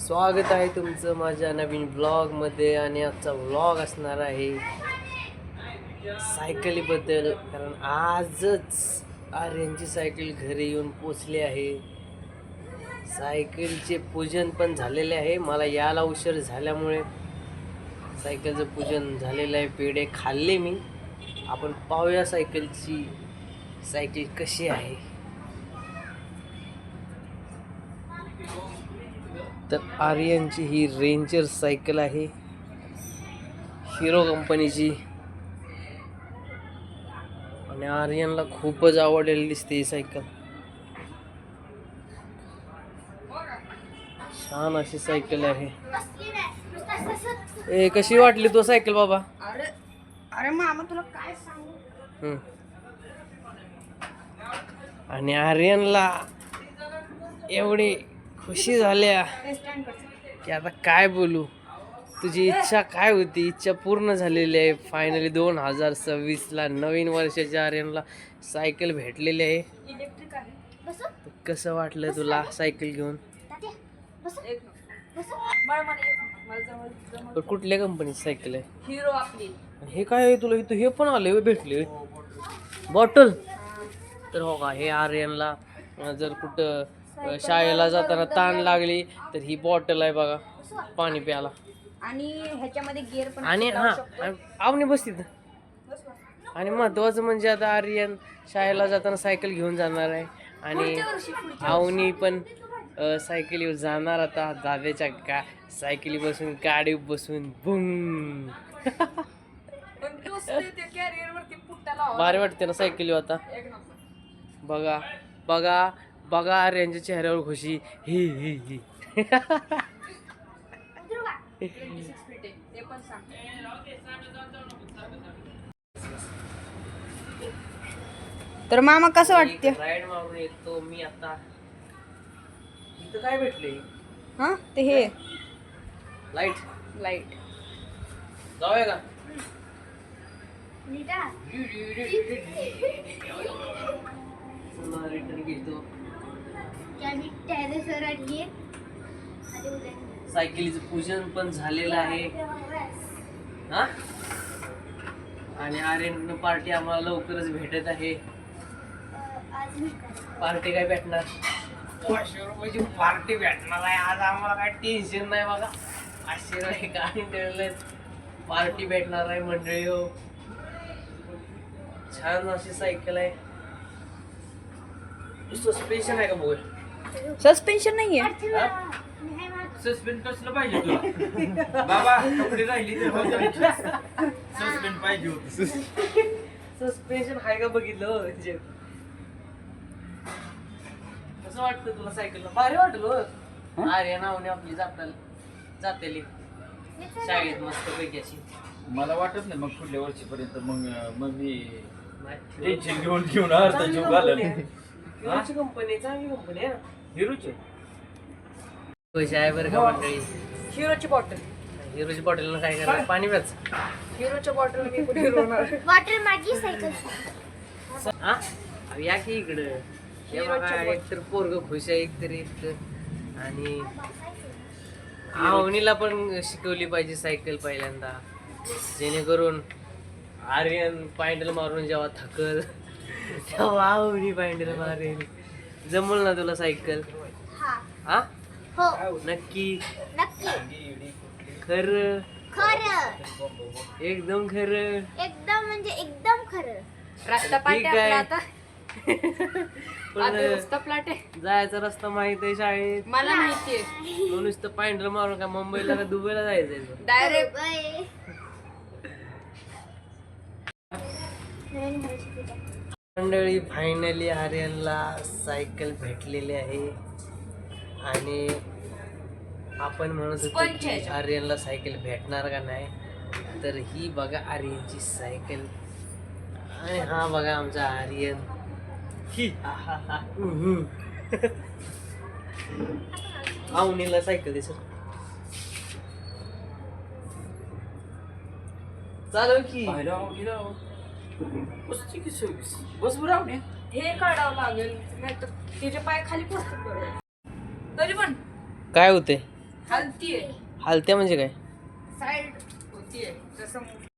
स्वागत आहे तुमचं माझ्या नवीन ब्लॉगमध्ये आणि आजचा व्लॉग असणार आहे सायकलीबद्दल. कारण आजच आर्यनची सायकल घरी येऊन पोचली आहे. सायकलचे पूजन पण झालेले आहे. मला यायला उशीर झाल्यामुळे सायकलचं पूजन झालेलं आहे. पेढे खाल्ले मी. आपण पाहूया सायकलची सायकल कशी आहे. तर आर्यनची ही रेंजर सायकल आहे. हिरो कंपनीची. आणि आर्यनला खूपच आवडलेली दिसते ही सायकल. छान अशी सायकल आहे. ए कशी वाटली तो सायकल बाबा? अरे अरे मामा तुला काय सांगू. आणि आर्यनला एवढी खुशी झाल्या. की आता काय बोलू? तुझी इच्छा काय होती? इच्छा पूर्ण झालेली आहे. फायनली दोन हजार सव्वीसला नवीन वर्षाच्या आर्यनला सायकल भेटलेली आहे. तर कसं वाटलं तुला सायकल घेऊन? कुठल्या कंपनीची सायकल आहे? हिरो आपली हे काय आहे तुला? इथं हे पण आले भेटले बॉटल तर हो का हे आर्यनला जर कुठं शाळेला जाताना ताण लागली तर ही बॉटल आहे बघा पाणी प्यायला. आणि ह्याच्यामध्ये गिअर पण आणि हा शकतो. आणि आवनी बस तिथं. बस बस. आणि महत्वाचं म्हणजे आता आर्यन शाळेला जाताना सायकल घेऊन जाणार आहे. आणि आवनी पण सायकलीवर जाणार आता दादाच्या गा सायकली बसून गाडी बसून बुंग भारी वाटते ना सायकली आता. नंबर. बघा बघा बघा आर्यनच्या चेहऱ्यावर खुशी. ही ही ही. 26 फीट आहे ते पण सांग तर मामा कसं वाटते राईड मारून येतो मी आता. इथं काय भेटले हा ते हे. लाइट लाइट जाऊया का? रिटर्न घेतो. सायकलीचं पूजन पण झालेलं आहे. हा? आणि आर्यन पार्टी आम्हाला लवकरच भेटत आहे. पार्टी काय भेटणार? पाचशे रुपयाची पार्टी भेटणार आहे. आज आम्हाला काय टेन्शन नाही बघा. पाचशे रुपये काय पार्टी भेटणार आहे मंडळी हो. छान अशी सायकल आहे. स्पेशल आहे का बघ सस्पेन्शन नाहीये. सस्पेंड कसलं पाहिजे तुला? बाबा कपडे राहिली तर सस्पेंड पाहिजे होत. सस्पेन्शन आहे का बघितलं हो म्हणजे कसं वाटतं तुला सायकलला भारी वाटलं हो. अरे नावने आपली जाताल जातेली. शाळेत मस्त पैकी अशी. मला वाटत नाही मग पुढल्या वर्षीपर्यंत मग मग मी. टेन्शन घेऊन घेऊन अर्धा चांगली जीव कंपनी चांगली कंपनी आहे. हिरोचे. पैसे आहे बरं का मंडळी? हिरोची बॉटल. हिरोची बॉटल काय करणार? पाणी प्याच हिरोच्या बॉटल मी कुठे हिरोणार वॉटर माझी सायकल. हा अहो, या की इकडं. हे हिरोच्या बघा, बॉटल. एकतर पोरग खुश आहे एकतर एक आणि आवनीला पण शिकवली पाहिजे सायकल पहिल्यांदा. जेणेकरून आर्यन पायंडल मारून जेव्हा थकल तेव्हा आवनी पायंडल मारेल. जमल ना तुला सायकल? हा. हा? हो. नक्की? नक्की. खरं? खरं. एकदम खरं? एकदम म्हणजे एकदम खरं. रस्ता पाठी ठीक आहे. आपला आता. पण आता रस्ता प्लाट आहे. जायचा रस्ता माहीत आहे शाळेत. मला माहितीये मग नुसतं पायंडल मारून का मुंबईला का दुबईला जायचंय डायरेक्ट. मंडळी फायनली आर्यनला सायकल भेटलेली आहे. आणि आपण म्हणत होतो की. आर्यनला सायकल भेटणार का नाही? तर ही बघा आर्यनची सायकल आणि हा बघा आमचा आर्यन. ही. हा हा हा. आवनीला सायकल दे सर. चालव की. बस बरं आवडे हे काढावं लागेल नाहीतर तिचे पाय खाली पडतात. तरी पण काय होते हलतीये. हालत्या म्हणजे काय? साईड होतीये जसं